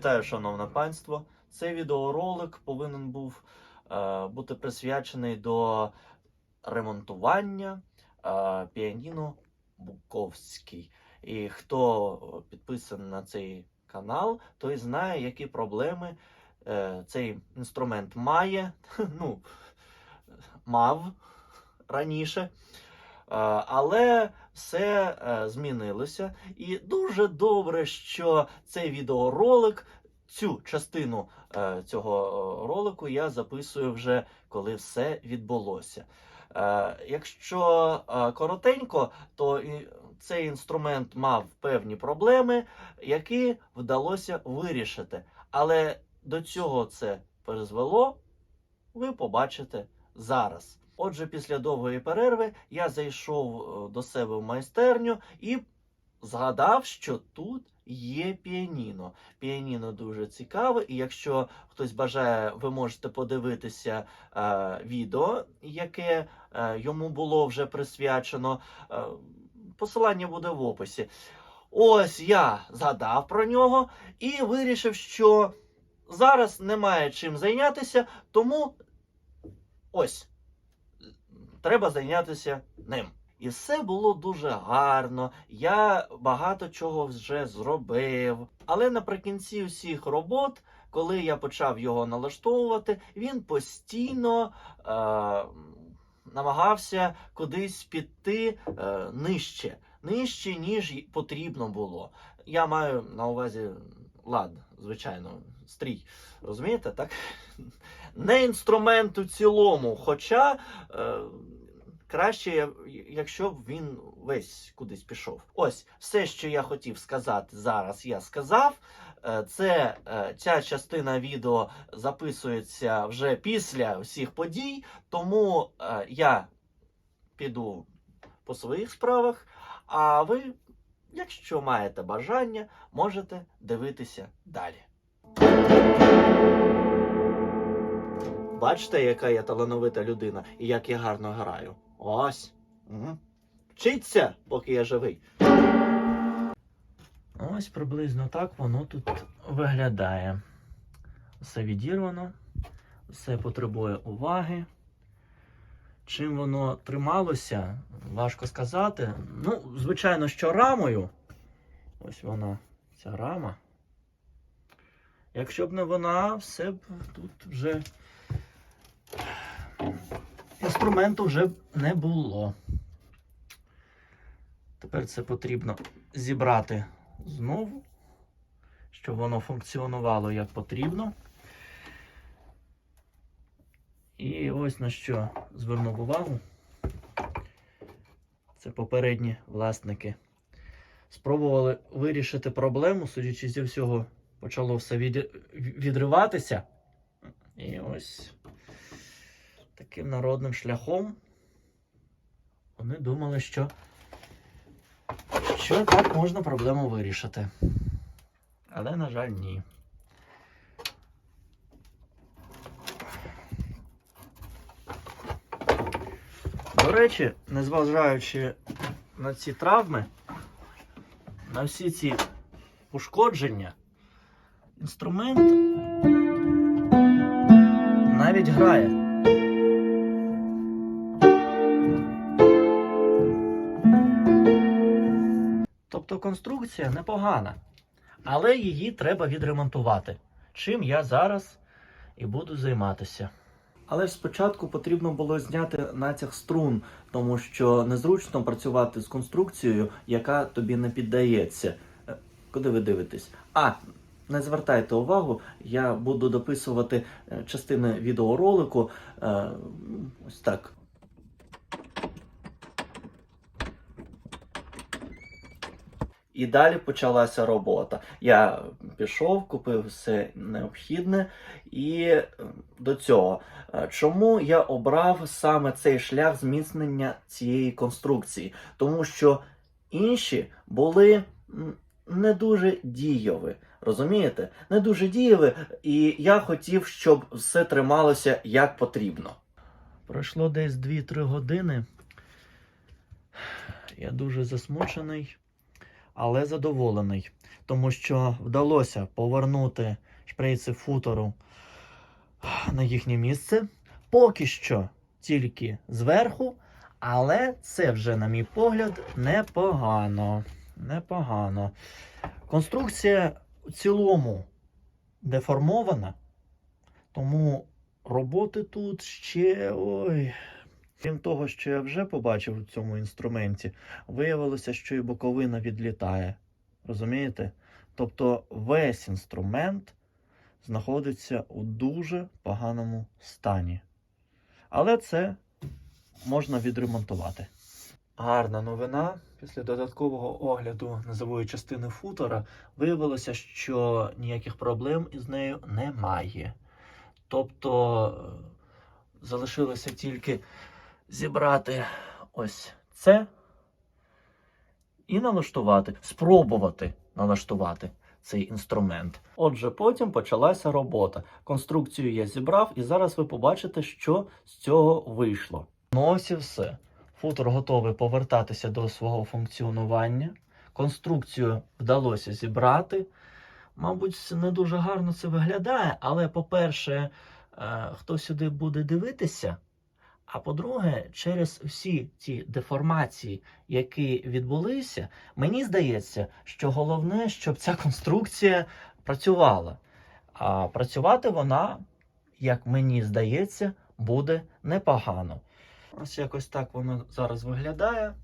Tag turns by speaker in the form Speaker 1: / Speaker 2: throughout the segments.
Speaker 1: Вітаю, шановне панство. Цей відеоролик повинен був е, бути присвячений до ремонтування е, піаніно Буковський. І хто підписаний на цей канал, той знає, які проблеми е, цей інструмент має. Ну, мав раніше. Е, Але все е, змінилося. І дуже добре, що цей відеоролик, цю частину е, цього е, ролику я записую вже коли все відбулося. Е, Якщо е, коротенько, то і цей інструмент мав певні проблеми, які вдалося вирішити. Але до цього це призвело, ви побачите зараз. Отже, після довгої перерви я зайшов е, до себе в майстерню і згадав, що тут є піаніно. Піаніно дуже цікаве, і якщо хтось бажає, ви можете подивитися е, відео, яке е, йому було вже присвячено. Е, посилання буде в описі. Ось я згадав про нього і вирішив, що зараз немає чим зайнятися, тому ось треба зайнятися ним. І все було дуже гарно. Я багато чого вже зробив. Але наприкінці всіх робот, коли я почав його налаштовувати, він постійно е- намагався кудись піти е- нижче, нижче, ніж потрібно було. Я маю на увазі лад, звичайно, стрій. Розумієте, так? Не інструмент у цілому, хоча. Е- Краще, якщо б він весь кудись пішов. Ось все, що я хотів сказати зараз, я сказав. Е, Це е, ця частина відео записується вже після всіх подій, тому е, я піду по своїх справах. А ви, якщо маєте бажання, можете дивитися далі. Бачите, яка я талановита людина і як я гарно граю. Ось. Угу. Вчиться, поки я живий. Ось приблизно так воно тут виглядає. Все відірвано, все потребує уваги. Чим воно трималося, важко сказати. Ну, звичайно, що рамою. Ось вона, ця рама. Якщо б не вона, все б тут вже інструменту вже не було. Тепер це потрібно зібрати знову, щоб воно функціонувало як потрібно. І ось на що звернув увагу. Це попередні власники. Спробували вирішити проблему, судячи зі всього, почало все відриватися. І ось таким народним шляхом вони думали, що, що так можна проблему вирішити. Але, на жаль, ні. До речі, незважаючи на ці травми, на всі ці пошкодження, інструмент навіть грає. Конструкція непогана, але її треба відремонтувати. Чим я зараз і буду займатися. Але ж спочатку потрібно було зняти натяг струн, тому що незручно працювати з конструкцією, яка тобі не піддається. Е, Куди ви дивитесь? А, не звертайте увагу, я буду дописувати е, частини відеоролику. е, Ось так. І далі почалася робота. Я пішов, купив все необхідне. І е, до цього, е, чому я обрав саме цей шлях зміцнення цієї конструкції? Тому що інші були не дуже дієві. Розумієте? Не дуже дієві, і я хотів, щоб все трималося як потрібно. Пройшло десь 2-3 години. Я дуже засмучений. Але задоволений, тому що вдалося повернути шпрейци футору на їхнє місце. Поки що тільки зверху, але це вже, на мій погляд, непогано. Непогано. Конструкція в цілому деформована, тому роботи тут ще. ой. Крім того, що я вже побачив у цьому інструменті, виявилося, що і боковина відлітає. Розумієте? Тобто весь інструмент знаходиться у дуже поганому стані. Але це можна відремонтувати. Гарна новина. Після додаткового огляду низової частини футера виявилося, що ніяких проблем із нею немає. Тобто е, залишилося тільки зібрати ось це і налаштувати, спробувати налаштувати цей інструмент. Отже, потім почалася робота. Конструкцію я зібрав, і зараз ви побачите, що з цього вийшло. Ну ось і все. Футер готовий повертатися до свого функціонування. Конструкцію вдалося зібрати. Мабуть, не дуже гарно це виглядає, але, по-перше, е, хто сюди буде дивитися. А по-друге, через всі ці деформації, які відбулися, мені здається, що головне, щоб ця конструкція працювала. А працювати вона, як мені здається, буде непогано. Ось якось так воно зараз виглядає.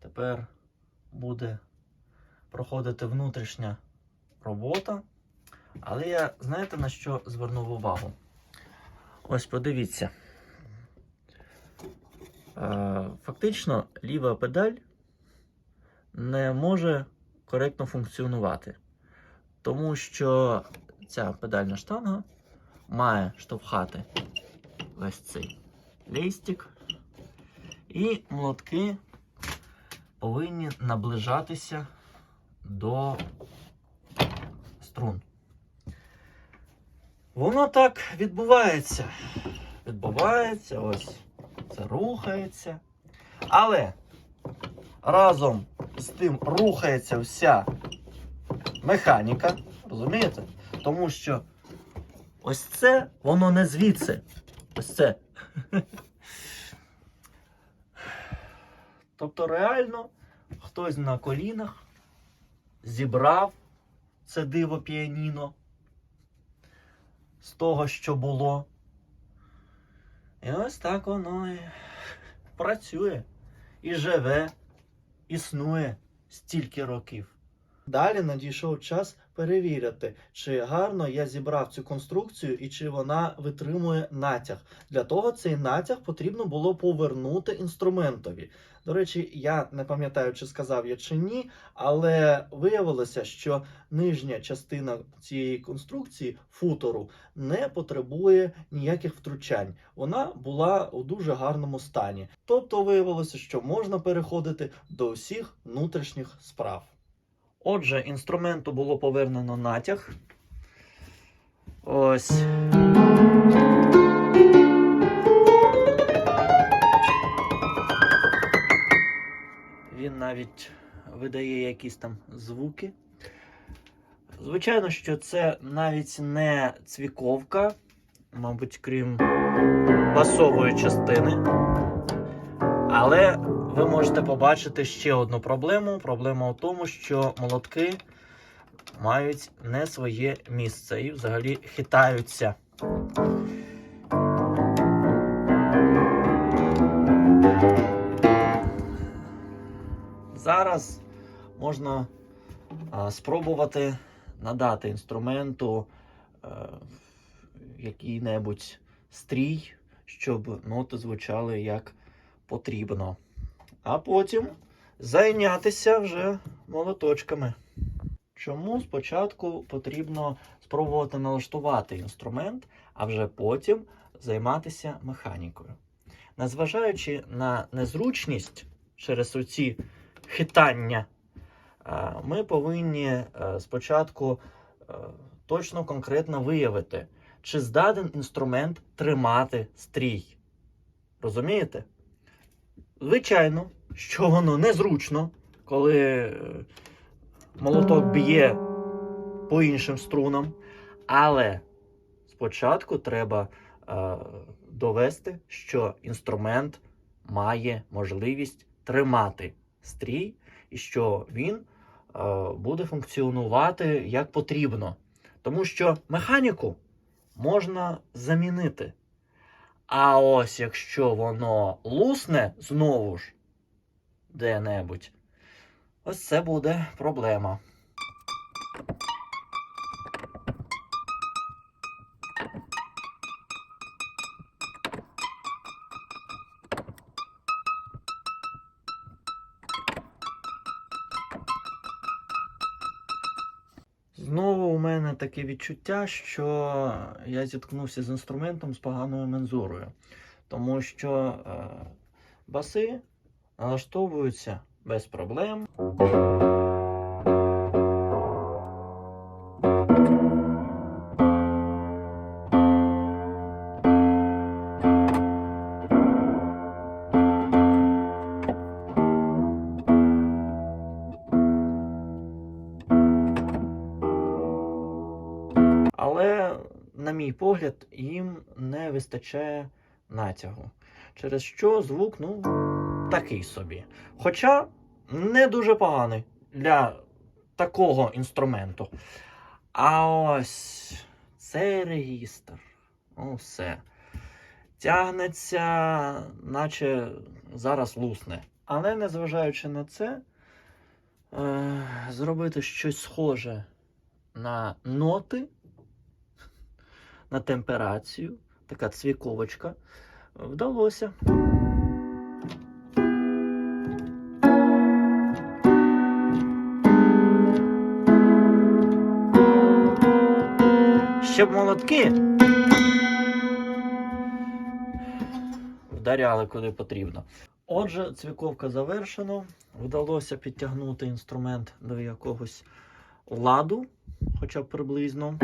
Speaker 1: Тепер буде проходити внутрішня робота. Але я, знаєте, на що звернув увагу? Ось подивіться. Е, Фактично, ліва педаль не може коректно функціонувати, тому що ця педальна штанга має штовхати ось цей лейстик, і молотки повинні наближатися до струн. Воно так відбувається. Відбувається, ось це рухається. Але разом з тим рухається вся механіка. Розумієте? Тому що ось це воно не звідси. Ось це. Тобто, реально, хтось на колінах зібрав це диво піаніно з того, що було. І ось так воно і працює, і живе, існує стільки років. Далі надійшов час перевірити, чи гарно я зібрав цю конструкцію і чи вона витримує натяг. Для того цей натяг потрібно було повернути інструментові. До речі, я не пам'ятаю, чи сказав я чи ні, але виявилося, що нижня частина цієї конструкції футору не потребує ніяких втручань. Вона була у дуже гарному стані. Тобто виявилося, що можна переходити до усіх внутрішніх справ. Отже, інструменту було повернено натяг. Ось. Він навіть видає якісь там звуки. Звичайно, що це навіть не цвіковка, мабуть, крім басової частини. Але ви можете побачити ще одну проблему. Проблема в тому, що молотки мають не своє місце і взагалі хитаються. Зараз можна а, спробувати надати інструменту е, який-небудь стрій, щоб ноти звучали як потрібно. А потім зайнятися вже молоточками. Чому спочатку потрібно спробувати налаштувати інструмент, а вже потім займатися механікою. Незважаючи на незручність через оці хитання, е, ми повинні е, спочатку е, точно конкретно виявити, чи здатен інструмент тримати стрій. Розумієте? Звичайно, що воно незручно коли е, молоток б'є по іншим струнам. Але спочатку треба е, довести, що інструмент має можливість тримати стрій, і що він е, буде функціонувати як потрібно. Тому що механіку можна замінити. А ось якщо воно лусне знову ж де-небудь, ось це буде проблема. Таке відчуття, що я зіткнувся з інструментом з поганою мензурою. Тому що е, баси налаштовуються без проблем. Вистачає натягу. Через що звук, ну, такий собі. Хоча не дуже поганий для такого інструменту. А ось цей регістр, ну все. Тягнеться, наче зараз лусне. Але незважаючи на це, е, зробити щось схоже на ноти, на темперацію, така цвіковочка, вдалося. Щоб молотки вдаряли куди потрібно. Отже, цвіковка завершена. Вдалося підтягнути інструмент до якогось ладу, хоча б приблизно.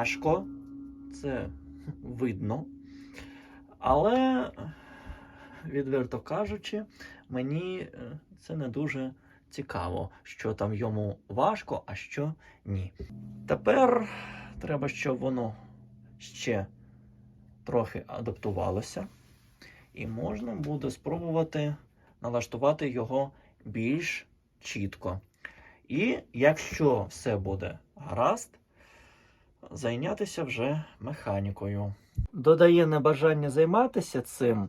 Speaker 1: Важко, це видно. Але, відверто кажучи, мені е, це не дуже цікаво, що там йому важко, а що ні. Тепер треба, щоб воно ще трохи адаптувалося, і можна буде спробувати налаштувати його більш чітко. І якщо все буде гаразд, зайнятися вже механікою. Додає небажання займатися цим,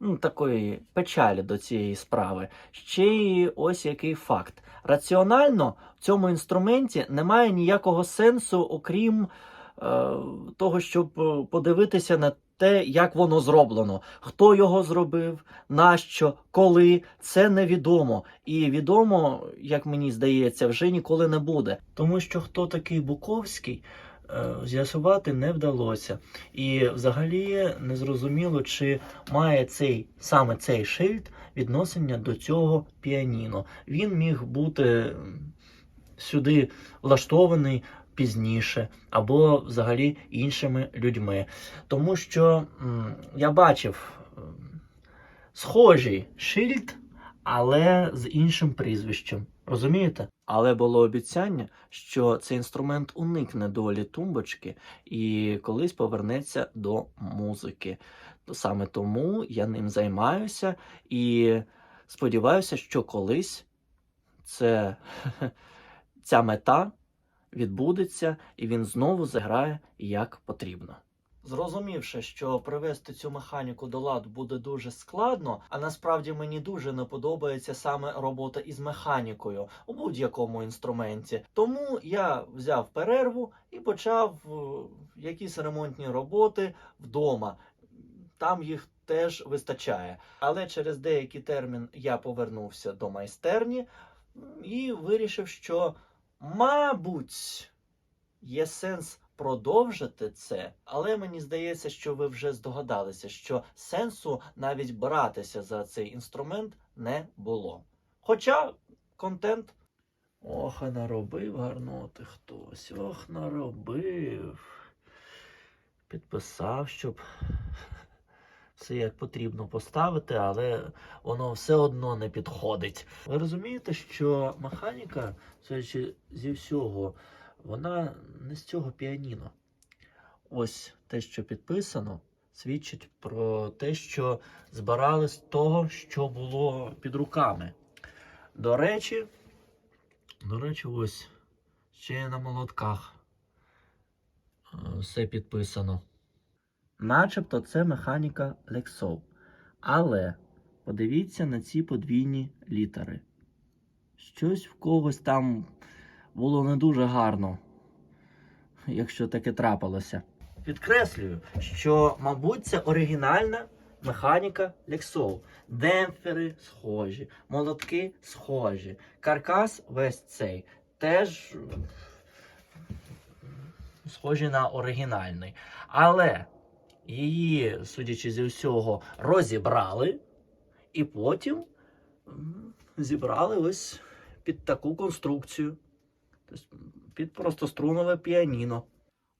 Speaker 1: ну, такої печалі до цієї справи. Ще й ось який факт. Раціонально в цьому інструменті немає ніякого сенсу, окрім е, того, щоб е, подивитися на те, як воно зроблено. Хто його зробив, нащо, коли, це невідомо. І відомо, як мені здається, вже ніколи не буде. Тому що хто такий Буковський, з'ясувати не вдалося. І взагалі не зрозуміло, чи має цей саме цей шильд відношення до цього піаніно. Він міг бути сюди влаштований пізніше, або взагалі іншими людьми. Тому що я бачив схожий шильд, але з іншим прізвищем. Розумієте? Але було обіцяння, що цей інструмент уникне долі тумбочки і колись повернеться до музики. Саме тому я ним займаюся і сподіваюся, що колись це, ця мета відбудеться і він знову заграє як потрібно. Зрозумівши, що привести цю механіку до ладу буде дуже складно, а насправді мені дуже не подобається саме робота із механікою у будь-якому інструменті. Тому я взяв перерву і почав е, якісь ремонтні роботи вдома. Там їх теж вистачає. Але через деякий термін я повернувся до майстерні і вирішив, що, мабуть, є сенс продовжити це, але мені здається, що ви вже здогадалися, що сенсу навіть братися за цей інструмент не було. Хоча контент Ох, а наробив гарноти хтось. Ох, наробив. Підписав, щоб все як потрібно поставити, але воно все одно не підходить. Ви розумієте, що механіка, судячи зі всього, вона не з цього піаніно. Ось те, що підписано, свідчить про те, що збирали з того, що було під руками. До речі, до речі, ось ще на молотках е, все підписано. Начебто це механіка Lexol. Але подивіться на ці подвійні літери. Щось в когось там було не дуже гарно, якщо таке трапилося. Підкреслюю, що, мабуть, це оригінальна механіка Lexol. Демпфери схожі, молотки схожі. Каркас весь цей теж схожий на оригінальний. Але її, судячи зі всього, розібрали і потім зібрали ось під таку конструкцію. Під простострунове піаніно.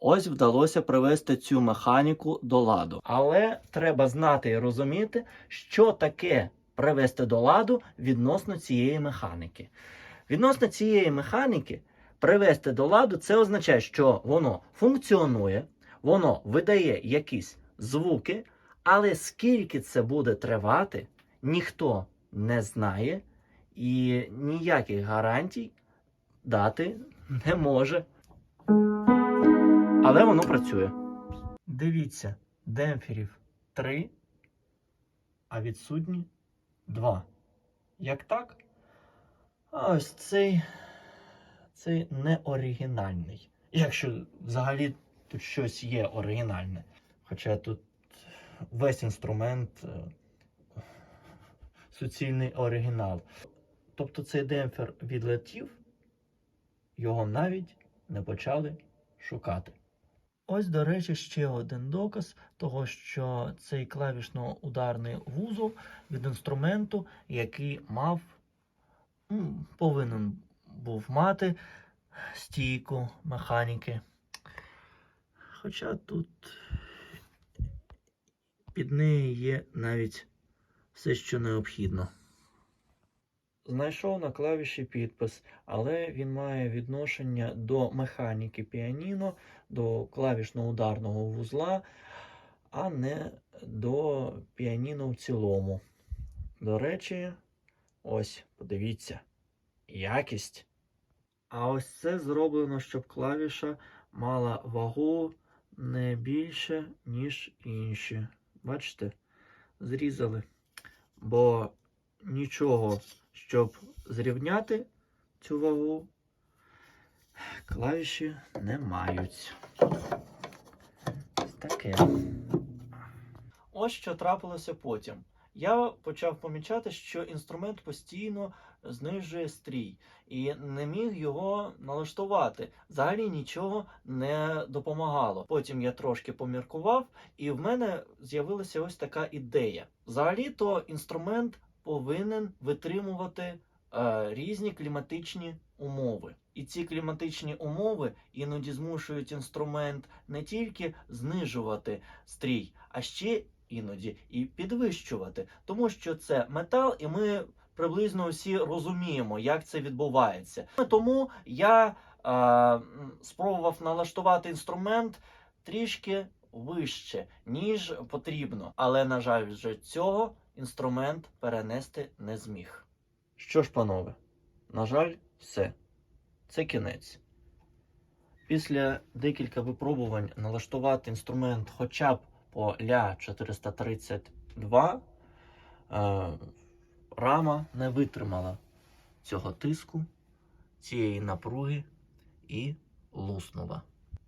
Speaker 1: Ось вдалося привести цю механіку до ладу. Але треба знати і розуміти, що таке привести до ладу відносно цієї механіки. Відносно цієї механіки, привести до ладу це означає, що воно функціонує, воно видає якісь звуки, але скільки це буде тривати, ніхто не знає і ніяких гарантій дати не може. Але воно працює. Дивіться, демпферів 3, а відсутні 2. Як так? А ось цей, цей не оригінальний. Якщо взагалі тут щось є оригінальне. Хоча тут весь інструмент е, суцільний оригінал. Тобто цей демпфер відлетів, його навіть не почали шукати. Ось, до речі, ще один доказ того, що цей клавішно-ударний вузол від інструменту, який мав, повинен був мати стійку механіки. Хоча тут під нею є навіть все, що необхідно. Знайшов на клавіші підпис, але він має відношення до механіки піаніно, до клавішно-ударного вузла, а не до піаніно в цілому. До речі, ось, подивіться, якість. А ось це зроблено, щоб клавіша мала вагу не більше, ніж інші. Бачите? Зрізали. Бо нічого, щоб зрівняти цю вагу, клавіші не мають. Таке. Ось що трапилося потім. Я почав помічати, що інструмент постійно знижує стрій і не міг його налаштувати. Взагалі нічого не допомагало. Потім я трошки поміркував, і в мене з'явилася ось така ідея. Взагалі-то інструмент повинен витримувати е, різні кліматичні умови. І ці кліматичні умови іноді змушують інструмент не тільки знижувати стрій, а ще іноді і підвищувати, тому що це метал, і ми приблизно всі розуміємо, як це відбувається. Тому я е, спробував налаштувати інструмент трішки вище, ніж потрібно. Але, на жаль, вже цього інструмент перенести не зміг. Що ж, панове, на жаль, все. Це кінець. Після декілька випробувань налаштувати інструмент хоча б по ля 432 е, рама не витримала цього тиску, цієї напруги і луснула.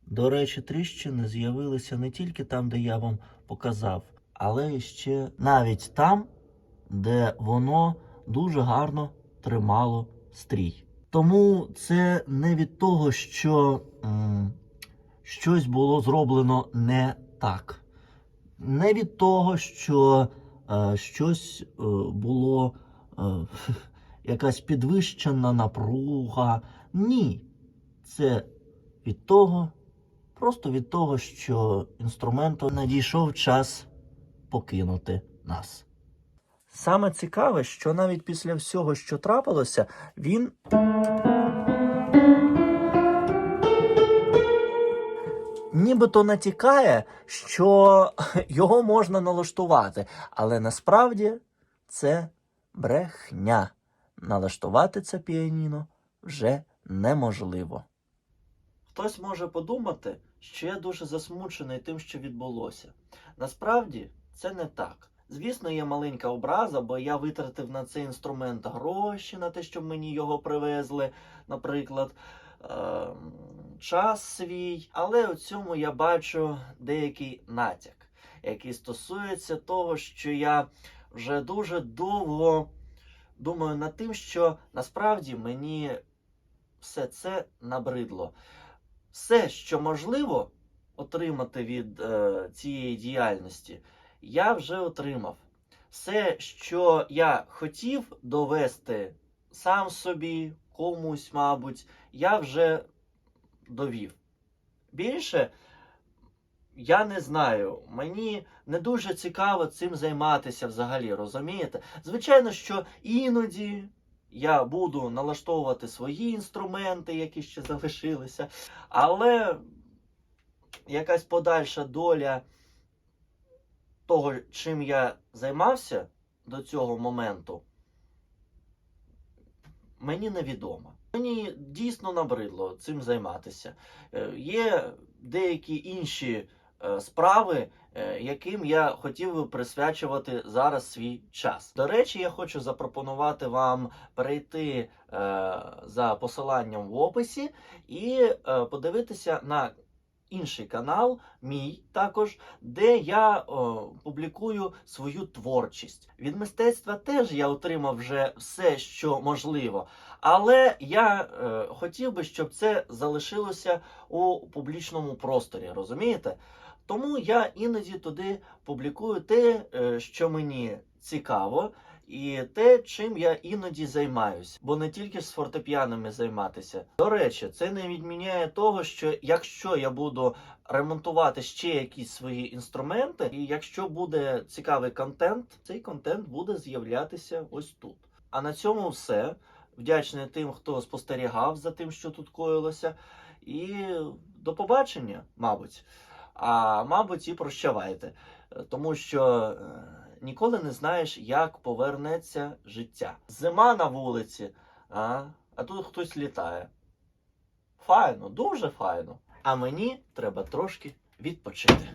Speaker 1: До речі, тріщини з'явилися не тільки там, де я вам показав, але ще навіть там, де воно дуже гарно тримало стрій. Тому це не від того, що м, щось було зроблено не так. Не від того, що е, щось е, було е, якась підвищена напруга. Ні. Це від того, просто від того, що інструменту надійшов час покинути нас. Саме цікаве, що навіть після всього, що трапилося, він. Нібито натякає, що його можна налаштувати, але насправді це брехня. Налаштувати це піаніно вже неможливо. Хтось може подумати, що я дуже засмучений тим, що відбулося. Насправді це не так. Звісно, є маленька образа, бо я витратив на цей інструмент гроші, на те, щоб мені його привезли, наприклад, ем, час свій. Але у цьому я бачу деякий натяк, який стосується того, що я вже дуже довго думаю над тим, що насправді мені все це набридло. Все, що можливо отримати від е, цієї діяльності, я вже отримав. Все, що я хотів довести сам собі, комусь, мабуть, я вже довів. Більше я не знаю. Мені не дуже цікаво цим займатися взагалі, розумієте? Звичайно, що іноді я буду налаштовувати свої інструменти, які ще залишилися, але якась подальша доля того, чим я займався до цього моменту, мені невідомо. Мені дійсно набридло цим займатися. Е, Є деякі інші е, справи, е, яким я хотів би присвячувати зараз свій час. До речі, я хочу запропонувати вам перейти за посиланням в описі і подивитися на інший канал, мій також, де я о, публікую свою творчість. Від мистецтва теж я отримав вже все, що можливо. Але я е, хотів би, щоб це залишилося у публічному просторі, розумієте? Тому я іноді туди публікую те, е, що мені цікаво, і те, чим я іноді займаюся, бо не тільки з фортепіанами займатися. До речі, це не відміняє того, що якщо я буду ремонтувати ще якісь свої інструменти, і якщо буде цікавий контент, цей контент буде з'являтися ось тут. А на цьому все. Вдячний тим, хто спостерігав за тим, що тут коїлося. І до побачення, мабуть. А мабуть, і прощавайте. Е, Тому що е, ніколи не знаєш, як повернеться життя. Зима на вулиці, а, а тут хтось літає. Файно, дуже файно. А мені треба трошки відпочити.